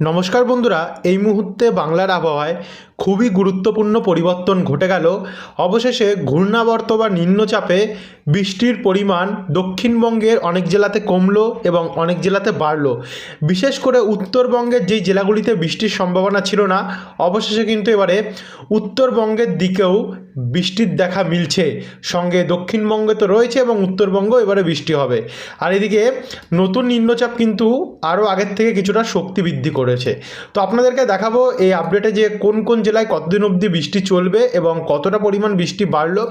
নমস্কার বন্ধুরা এই মুহূর্তে বাংলার আবহাওয়ায় খুবই গুরুত্বপূর্ণ পরিবর্তন ঘটে গেল। অবশেষে ঘূর্ণাবর্ত বা নিম্নচাপে বৃষ্টির পরিমাণ দক্ষিণবঙ্গের অনেক জেলাতে কমলো এবং অনেক জেলাতে বাড়লো। বিশেষ করে উত্তরবঙ্গের যেই জেলাগুলিতে বৃষ্টির সম্ভাবনা ছিল না, অবশেষে কিন্তু এবারে উত্তরবঙ্গের দিকেও বৃষ্টির দেখা মিলছে। সঙ্গে দক্ষিণবঙ্গে তো রয়েছে এবং উত্তরবঙ্গ এবারে বৃষ্টি হবে। আর এদিকে নতুন নিম্নচাপ কিন্তু আরও আগের থেকে কিছুটা শক্তি বৃদ্ধি করেছে। তো আপনাদেরকে দেখাবো এই আপডেটে যে কোন কোন জেলায় কতদিন অবধি বৃষ্টি চলবে এবং কতটা পরিমাণ বৃষ্টি বাড়লো?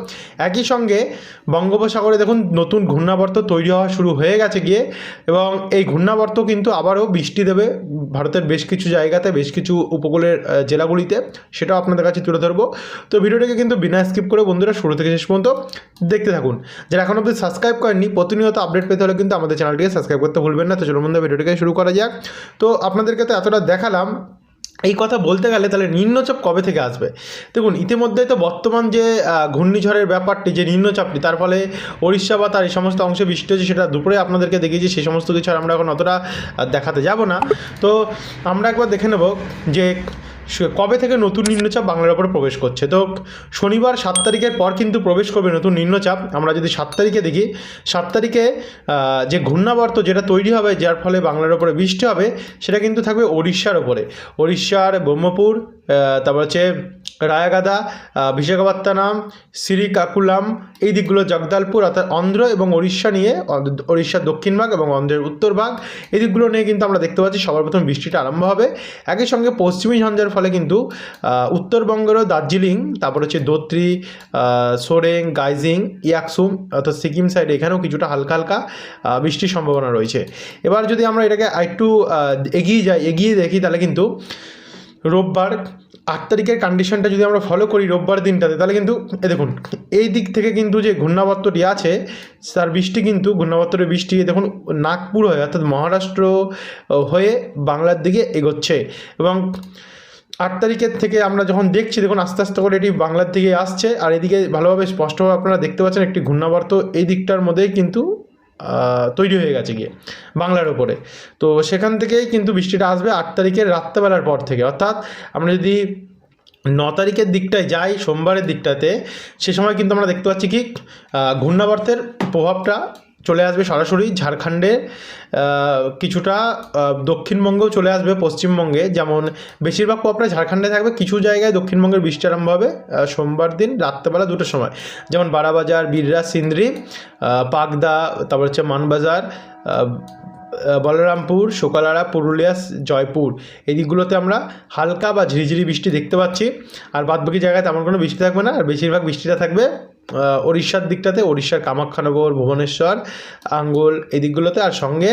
একই সঙ্গে বঙ্গোপসাগরে দেখুন নতুন ঘূর্ণাবর্ত তৈরি হওয়া শুরু হয়ে গেছে গিয়ে এবং এই ঘূর্ণাবর্ত কিন্তু আবারও বৃষ্টি দেবে ভারতের বেশ কিছু জায়গাতে, বেশ কিছু উপকূলের জেলাগুলিতে। সেটাও আপনাদের কাছে তুলে ধরবো। তো ভিডিওটাকে কিন্তু বিনা স্কিপ করে বন্ধুরা শুরু থেকে শেষ পর্যন্ত দেখতে থাকুন। যারা এখন অবধি সাবস্ক্রাইব করেননি, প্রতিনিয়ত আপডেট পেতে হলে কিন্তু আমাদের চ্যানেলটিকে সাবস্ক্রাইব করতে ভুলবেন না। তো চলুন বন্ধু ভিডিওটাকে শুরু করা যাক। তো আপনাদেরকে তো এতটা দেখালাম এই কথা বলতে গেলে তাহলে নিম্নচাপ কবে থেকে আসবে? দেখুন, ইতিমধ্যে তো বর্তমান যে ঘূর্ণিঝড়ের ব্যাপারটি, যে নিম্নচাপটি, তার ফলে ওড়িশা বা তার এই সমস্ত অংশে বৃষ্টি হচ্ছে, সেটা দুপুরে আপনাদেরকে দেখিয়েছি সেই সমস্ত কিছু আমরা এখন অতটা দেখাতে যাব না। তো আমরা একবার দেখে নেব যে কবে থেকে নতুন নিম্নচাপ বাংলার ওপর প্রবেশ করছে? তো শনিবার সাত তারিখের পর কিন্তু প্রবেশ করবে নতুন নিম্নচাপ। আমরা যদি সাত তারিখে দেখি, সাত তারিখে যে ঘূর্ণাবর্ত যেটা তৈরি হবে, যার ফলে বাংলার ওপরে বৃষ্টি হবে, সেটা কিন্তু থাকবে ওড়িশার ওপরে। ওড়িশার ব্রহ্মপুর তারপর হচ্ছে রায়াগাদা বিশাখাপত্তনম শ্রীকাকুলাম এই দিকগুলো জগদালপুর, অর্থাৎ অন্ধ্র এবং ওড়িশা নিয়ে ওড়িশার দক্ষিণ ভাগ এবং অন্ধ্রের উত্তর ভাগ, এই দিকগুলো নিয়ে কিন্তু আমরা দেখতে পাচ্ছি সবার প্রথম বৃষ্টিটা আরম্ভ হবে। একই সঙ্গে পশ্চিমী ঝঞ্ঝার ফলে কিন্তু উত্তরবঙ্গেরও দার্জিলিং, তারপর হচ্ছে দোত্রি সোরেং, গাইজিং, ইয়াকসুম, অর্থাৎ সিকিম সাইড এখানেও কিছুটা হালকা হালকা বৃষ্টির সম্ভাবনা রয়েছে। এবার যদি আমরা এটাকে আরেকটু এগিয়ে যাই, এগিয়ে দেখি তাহলে কিন্তু রোববার আট তারিখের কন্ডিশনটা যদি আমরা ফলো করি রোববার দিনটাতে, তাহলে কিন্তু, এ দেখুন, এই দিক থেকে কিন্তু যে ঘূর্ণাবর্তটি আছে, তার বৃষ্টি কিন্তু, ঘূর্ণাবর্তের বৃষ্টি দেখুন, নাগপুর হয়ে, অর্থাৎ মহারাষ্ট্র হয়ে বাংলার দিকে এগোচ্ছে। এবং আট তারিখের থেকে আমরা যখন দেখছি, দেখুন, আস্তে আস্তে করে এটি বাংলার দিকে আসছে। আর এদিকে ভালোভাবে স্পষ্টভাবে আপনারা দেখতে পাচ্ছেন, একটি ঘূর্ণাবর্ত এই দিকটার মধ্যেই কিন্তু তৈরি হয়ে গেছে গিয়ে বাংলার ওপরে। তো সেখান থেকেই কিন্তু বৃষ্টিটা আসবে আট তারিখের রাত্রেবেলার পর থেকে। অর্থাৎ আমরা যদি ন তারিখের দিকটায় যাই, সোমবারের দিকটাতে, সে সময় কিন্তু আমরা দেখতে পাচ্ছি কি ঘূর্ণাবর্তের প্রভাবটা চলে আসবে সরাসরি ঝাড়খণ্ডে কিছুটা দক্ষিণবঙ্গেও চলে আসবে পশ্চিমবঙ্গে। যেমন বেশিরভাগ প্রভাবটা ঝাড়খণ্ডে থাকবে, কিছু জায়গায় দক্ষিণবঙ্গের বৃষ্টি আরম্ভ হবে সোমবার দিন রাত্রেবেলা দুটোর সময়। যেমন বারাবাজার বীররা সিন্দ্রি পাকদা তারপর হচ্ছে মানবাজার বলরামপুর, শোকালারা, পুরুলিয়া, জয়পুর। এই দিকগুলোতে আমরা হালকা বা ঝিরিঝিরি বৃষ্টি দেখতে পাচ্ছি। আর বাদবাকি জায়গায় তেমন কোনো বৃষ্টি থাকবে না। আর বেশিরভাগ বৃষ্টিটা থাকবে ওড়িশার দিকটাতে, ওড়িশার কামাখ্যানগর ভুবনেশ্বর, আঙ্গুল এই দিকগুলোতে আর সঙ্গে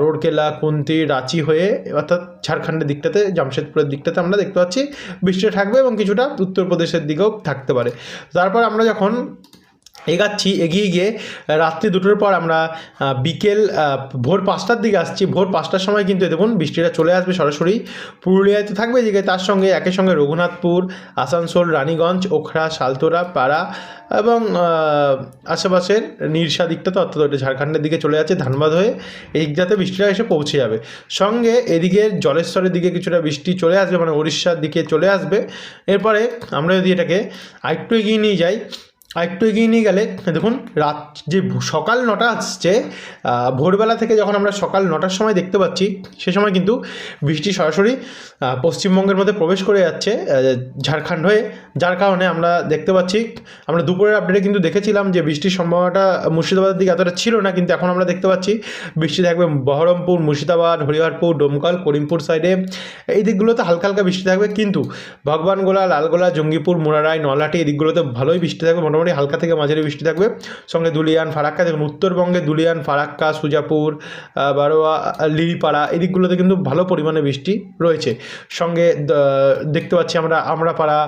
রোডকেলা কুন্তি, রাঁচি হয়ে অর্থাৎ ঝাড়খণ্ডের দিকটাতে, জামশেদপুরের দিকটাতে আমরা দেখতে পাচ্ছি। বৃষ্টি থাকবে এবং কিছুটা উত্তরপ্রদেশের দিকেও থাকতে পারে। তারপর আমরা যখন এগাচ্ছি, এগিয়ে গিয়ে রাত্রি দুটোর পর আমরা বিকেল ভোর পাঁচটার দিকে আসছি। ভোর পাঁচটার সময় কিন্তু দেখুন বৃষ্টিটা চলে আসবে সরাসরি। পুরুলিয়ায় তো থাকবে এদিকে তার সঙ্গে একই সঙ্গে রঘুনাথপুর, আসানসোল, রানীগঞ্জ, ওখরা সালতোরা পাড়া এবং আশেপাশের নিরসা দিকটাতে অর্থাৎ ওটা ঝাড়খণ্ডের দিকে চলে যাচ্ছে ধানবাদ হয়ে। এই দিকটাতে বৃষ্টিটা এসে পৌঁছে যাবে। সঙ্গে এদিকে জলেশ্বরের দিকে কিছুটা বৃষ্টি চলে আসবে মানে উড়িষ্যার দিকে চলে আসবে। এরপরে আমরা যদি এটাকে আরেকটু এগিয়ে নিয়ে যাই একটু এগিয়ে নিয়ে গেলে, দেখুন, রাত যে সকাল নটা আসছে ভোরবেলা থেকে যখন আমরা সকাল নটার সময় দেখতে পাচ্ছি, সে সময় কিন্তু বৃষ্টি সরাসরি পশ্চিমবঙ্গের মধ্যে প্রবেশ করে যাচ্ছে ঝাড়খণ্ড হয়ে। যার কারণে আমরা দেখতে পাচ্ছি, আমরা দুপুরের আপডেটে কিন্তু দেখেছিলাম যে বৃষ্টির সম্ভাবনাটা মুর্শিদাবাদের দিকে এতটা ছিল না, কিন্তু এখন আমরা দেখতে পাচ্ছি, বৃষ্টি থাকবে বহরমপুর, মুর্শিদাবাদ, হরিহরপুর, ডোমকল, করিমপুর সাইডে এই দিকগুলোতে হালকা হালকা বৃষ্টি থাকবে, কিন্তু ভগবানগোলা, লালগোলা, জঙ্গিপুর, মুরারাই, নলহাটি, এই দিকগুলোতে ভালোই বৃষ্টি থাকবে, মোটামুটি হালকা থেকে মাঝারি বৃষ্টি থাকবে। সঙ্গে দুলিয়ান ফারাক্কা দেখুন উত্তরবঙ্গে দুলিয়ান ফারাক্কা সুজাপুর বারোয়া লিরিপাড়া এই দিকগুলোতে কিন্তু ভালো পরিমাণে বৃষ্টি রয়েছে। সঙ্গে দেখতে পাচ্ছি আমরা আমরাপাড়া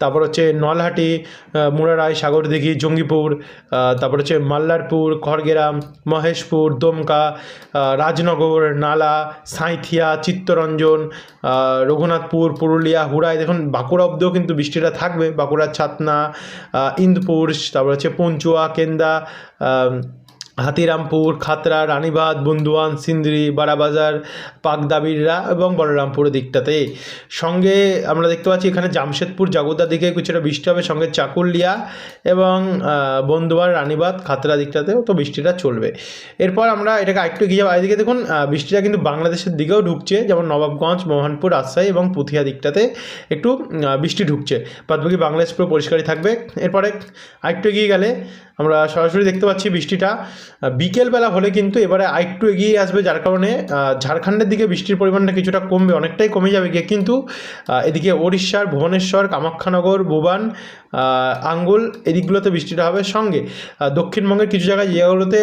তারপর হচ্ছে নলহাটি আহ, মুরারাই সাগরদিঘি জঙ্গিপুর তারপর হচ্ছে মাল্লারপুর খড়গেরাম মহেশপুর দমকা রাজনগর নালা সাঁইথিয়া চিত্তরঞ্জন রঘুনাথপুর পুরুলিয়া হুড়াই দেখুন বাঁকুড়া অব্দিও কিন্তু বৃষ্টিটা থাকবে। বাঁকুড়ার ছাতনা আহ, ইন্দপুর তারপর হচ্ছে পঞ্চুয়া কেন্দা হাতিরামপুর, খাতড়া, রানীবাঁধ বন্ধুয়ান সিন্দ্রি, বারাবাজার পাকদাবিররা এবং বলরামপুরের দিকটাতে। সঙ্গে আমরা দেখতে পাচ্ছি এখানে জামশেদপুর, জাগোদার দিকে কিছুটা বৃষ্টি হবে, সঙ্গে চাকুলিয়া এবং বন্ধুয়ার, রানীবাঁধ, খাতড়া দিকটাতেও তো বৃষ্টিটা চলবে। এরপর আমরা এটাকে আরেকটু এগিয়ে যাব। এদিকে দেখুন বৃষ্টিটা কিন্তু বাংলাদেশের দিকেও ঢুকছে, যেমন নবাবগঞ্জ, মোহনপুর, রাজশাহী এবং পুথিয়া দিকটাতে একটু বৃষ্টি ঢুকছে। বাদবাকি বাংলাদেশ পুরো পরিষ্কারই থাকবে। এরপরে আরেকটু এগিয়ে গেলে আমরা সরাসরি দেখতে পাচ্ছি বৃষ্টিটা। বিকেলবেলা হলে কিন্তু এবারে আরেকটু এগিয়ে আসবে, যার কারণে ঝাড়খণ্ডের দিকে বৃষ্টির পরিমাণটা কিছুটা কমবে, অনেকটাই কমে যাবে গিয়ে। কিন্তু এদিকে ওড়িশার, ভুবনেশ্বর, কামাখ্যানগর, ভুবান আঙ্গুল, এদিকগুলোতে বৃষ্টিটা হবে সঙ্গে। দক্ষিণবঙ্গের কিছু জায়গায় জায়গাগুলোতে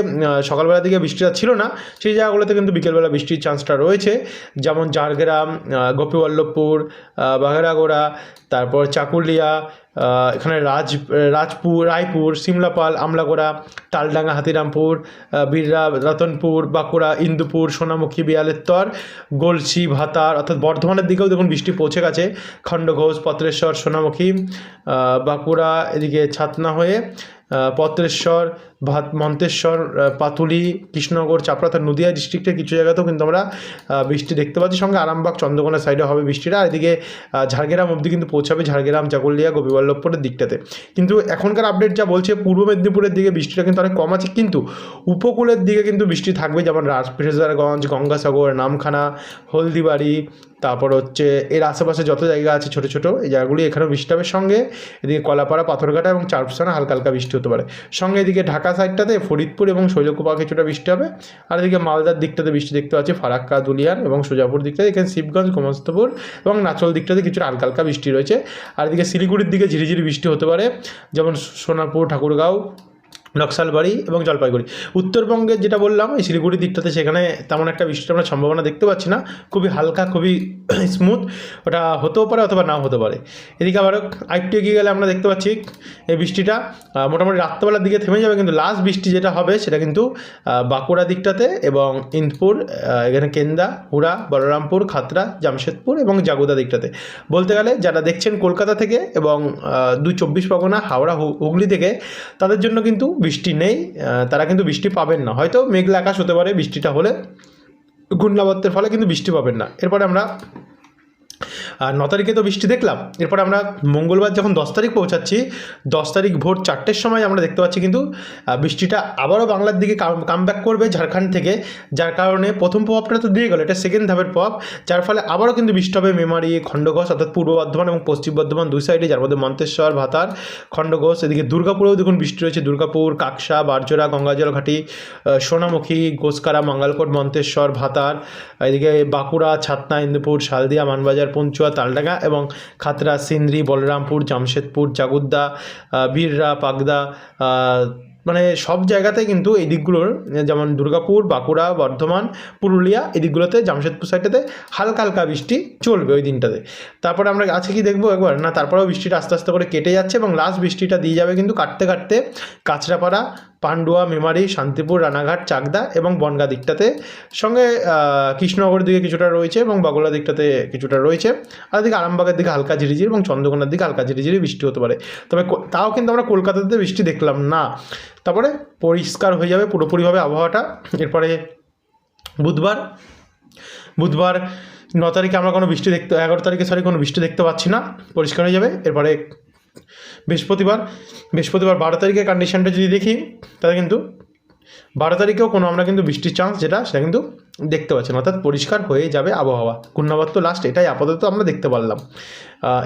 সকালবেলা দিকে বৃষ্টিটা ছিল না, সেই জায়গাগুলোতে কিন্তু বিকেলবেলা বৃষ্টির চান্সটা রয়েছে। যেমন ঝাড়গ্রাম গোপীবল্লভপুর বাঘেরাগোড়া তারপর চাকুলিয়া এখানে রাজ, রাজপুর, রায়পুর, সিমলাপাল, আমলাগোড়া, তালডাঙ্গা, হাতিরামপুর বিড়রা রতনপুর, বাঁকুড়া, ইন্দুপুর, সোনামুখী, বিয়ালেত্তর গলসি ভাতার, অর্থাৎ বর্ধমানের দিকেও দেখুন বৃষ্টি পৌঁছে গেছে। খণ্ডঘোষ, পত্রেশ্বর, সোনামুখী বাঁকুড়া, এদিকে ছাতনা হয়ে পত্রেশ্বর, ভাত, মন্তেশ্বর পাতুলি, কৃষ্ণনগর চাপড়া তার নদিয়া ডিস্ট্রিক্টের কিছু জায়গাতেও কিন্তু আমরা বৃষ্টি দেখতে পাচ্ছি। সঙ্গে আরামবাগ, চন্দ্রকোনা সাইডে হবে বৃষ্টিটা। এদিকে ঝাড়গ্রাম অবধি কিন্তু পৌঁছাবে ঝাড়গ্রাম চাকুলিয়া গোপীবল্লভপুরের দিকটাতে। কিন্তু এখনকার আপডেট যা বলছে, পূর্ব মেদিনীপুরের দিকে বৃষ্টিটা কিন্তু অনেক কম আছে। কিন্তু উপকূলের দিকে কিন্তু বৃষ্টি থাকবে। যেমন রাজপ্রেসারগঞ্জ গঙ্গাসাগর, নামখানা, হলদিবাড়ি তারপর হচ্ছে এর আশেপাশে যত জায়গা আছে ছোটো ছোটো, এই জায়গাগুলি এখানেও বৃষ্টি হবে। সঙ্গে এদিকে কলাপাড়া, পাথরঘাটা এবং চারপুসানা হালকা হালকা বৃষ্টি হতে পারে। সঙ্গে এদিকে ঢাকা সাইডটাতে ফরিদপুর এবং শৈলকুপা কিছুটা বৃষ্টি হবে। আর এদিকে মালদার দিকটাতে বৃষ্টি দেখতে পাচ্ছি, ফারাক্কা দুলিয়ান এবং সোজাপুর দিকটাতে, এখানে শিবগঞ্জ, গোমস্তপুর এবং নাচল দিকটাতে কিছুটা হালকা হালকা বৃষ্টি রয়েছে। আর এদিকে শিলিগুড়ির দিকে ঝিরিঝিরি বৃষ্টি হতে পারে, যেমন সোনারপুর ঠাকুরগাঁও নকশালবাড়ি এবং জলপাইগুড়ি। উত্তরবঙ্গের যেটা বললাম, এই শিলিগুড়ির দিকটাতে সেখানে তেমন একটা বৃষ্টির আমরা সম্ভাবনা দেখতে পাচ্ছি না। খুবই হালকা, খুবই স্মুথ ওটা হতেও পারে অথবা নাও হতে পারে। এদিকে আবার আরেকটু এগিয়ে গেলে আমরা দেখতে পাচ্ছি এই বৃষ্টিটা। মোটামুটি রাত্রেবেলার দিকে থেমে যাবে, কিন্তু লাস্ট বৃষ্টি যেটা হবে সেটা কিন্তু বাঁকুড়া দিকটাতে এবং ইন্দপুর এখানে কেন্দা, হুড়া, বলরামপুর, খাতড়া, জামশেদপুর এবং জাগুদা দিকটাতে। বলতে গেলে যারা দেখছেন কলকাতা থেকে এবং দু চব্বিশ পরগনা, হাওড়া হুগলি থেকে, তাদের জন্য কিন্তু বৃষ্টি নেই তারা কিন্তু বৃষ্টি পাবেন না। হয়তো মেঘলা আকাশ হতে পারে, বৃষ্টিটা হলে ঘূর্ণাবর্তের ফলে কিন্তু বৃষ্টি পাবেন না। এরপরে আমরা আর ন তারিখে তো বৃষ্টি দেখলাম। এরপরে আমরা মঙ্গলবার যখন দশ তারিখ পৌঁছাচ্ছি, দশ তারিখ ভোর চারটের সময় আমরা দেখতে পাচ্ছি কিন্তু বৃষ্টিটা আবারও বাংলার দিকে কাম ব্যাক করবে ঝাড়খণ্ড থেকে, যার কারণে প্রথম প্রভাবটা তো দিয়ে গেল, এটা সেকেন্ড ধাপের প্রভাব, যার ফলে আবারও কিন্তু বৃষ্টি হবে মেমারি, খণ্ডঘোষ, অর্থাৎ পূর্ব বর্ধমান এবং পশ্চিম বর্ধমান দুই সাইডে যার মধ্যে মন্তেশ্বর, ভাতার, খণ্ডঘোষ, এদিকে দুর্গাপুরেও দেখুন বৃষ্টি রয়েছে, দুর্গাপুর, কাকসা, বারজোড়া গঙ্গাজল ঘাটি সোনামুখী, গোসকারা, মঙ্গলকোট, মন্তেশ্বর, ভাতার, এদিকে বাঁকুড়া, ছাতনা, ইন্দুপুর, শালদিয়া, মানবাজার পঞ্চুয়া তালডাঙ্গা এবং খাতড়া, সিন্দ্রি, বলরামপুর, জামশেদপুর, জাগুদ্দা বীররা, পাগদা মানে সব জায়গাতে কিন্তু এই দিকগুলোর, যেমন দুর্গাপুর, বাঁকুড়া, বর্ধমান, পুরুলিয়া, এই দিকগুলোতে জামশেদপুর সাইডটাতে হালকা হালকা বৃষ্টি চলবে ওই দিনটাতে। তারপরে আমরা আছে কি দেখব একবার? না, তারপরেও বৃষ্টিটা আস্তে আস্তে করে কেটে যাচ্ছে এবং লাস্ট বৃষ্টিটা দিয়ে যাবে কিন্তু কাটতে কাটতে কাঁচরাপাড়া পান্ডুয়া, মেমারি, শান্তিপুর, রানাঘাট, চাকদা এবং বনগা দিকটাতে। সঙ্গে কৃষ্ণনগরের দিকে কিছুটা রয়েছে এবং বাগলা দিকটাতে কিছুটা রয়েছে। আর দিকে আরামবাগের দিকে হালকা ঝিরিঝিরি এবং চন্দ্রকোনার দিকে হালকা ঝিরিঝিরি বৃষ্টি হতে পারে। তবে তাও কিন্তু আমরা কলকাতাতে বৃষ্টি দেখলাম না। তারপরে পরিষ্কার হয়ে যাবে পুরোপুরিভাবে আবহাওয়াটা। এরপরে বুধবার। বুধবার ন তারিখে আমরা কোনো বৃষ্টি দেখতে এগারো তারিখে সরি কোনো বৃষ্টি দেখতে পাচ্ছি না। পরিষ্কার হয়ে যাবে। এরপরে বৃহস্পতিবার বৃহস্পতিবার বারো তারিখের কন্ডিশনটা যদি দেখি, তাহলে কিন্তু বারো তারিখেও কোনো আমরা কিন্তু বৃষ্টির চান্স যেটা, সেটা কিন্তু দেখতে পাচ্ছি না অর্থাৎ পরিষ্কার হয়ে যাবে আবহাওয়া। ঘূর্ণাবর্ত লাস্ট এটাই আপাতত আমরা দেখতে পারলাম।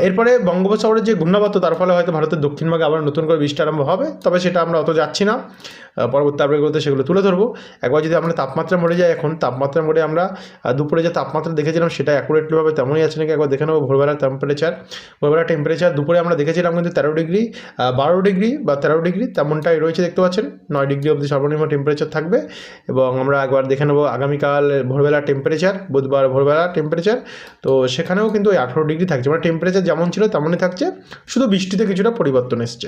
এরপরে বঙ্গোপসাগরের যে ঘূর্ণাবর্ত, তার ফলে হয়তো ভারতের দক্ষিণভাগে আবার নতুন করে বৃষ্টি আরম্ভ হবে, তবে সেটা আমরা অত যাচ্ছি না। পরবর্তী আপডেটগুলোতে সেগুলো তুলে ধরবো। একবার যদি আমরা তাপমাত্রা মরে যাই এখন, তাপমাত্রা মরে আমরা দুপুরে যে তাপমাত্রা দেখেছিলাম সেটা অ্যাকুরেটলিভাবে তেমনই আছে নাকি, একবার দেখে নেব ভোরবেলার টেম্পারেচার ভোরবেলার টেম্পারেচার দুপুরে আমরা দেখেছিলাম কিন্তু তেরো ডিগ্রি বারো ডিগ্রি বা তেরো ডিগ্রি তেমনটাই রয়েছে দেখতে পাচ্ছেন। নয় ডিগ্রি অবধি সর্বনিম্ন টেম্পারেচার থাকবে এবং আমরা একবার দেখে নেব আগামীকাল ভোরবেলা টেম্পারেচার বুধবার ভোরবেলা টেম্পারেচার তো সেখানেও কিন্তু ওই আঠেরো ডিগ্রি থাকছে। মানে টেম্পারেচার যেমন ছিল তেমনই থাকছে। শুধু বৃষ্টিতে কিছুটা পরিবর্তন এসছে।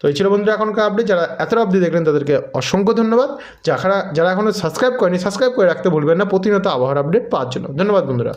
তো এই ছিল বন্ধুরা এখনকার আপডেট যারা এতটা অবধি দেখলেন তাদেরকে অসংখ্য ধন্যবাদ। যারা যারা এখনও সাবস্ক্রাইব করেনি সাবস্ক্রাইব করে রাখতে ভুলবেন না। প্রতিনিয়ত আবহাওয়ার আপডেট পাওয়ার জন্য। ধন্যবাদ বন্ধুরা।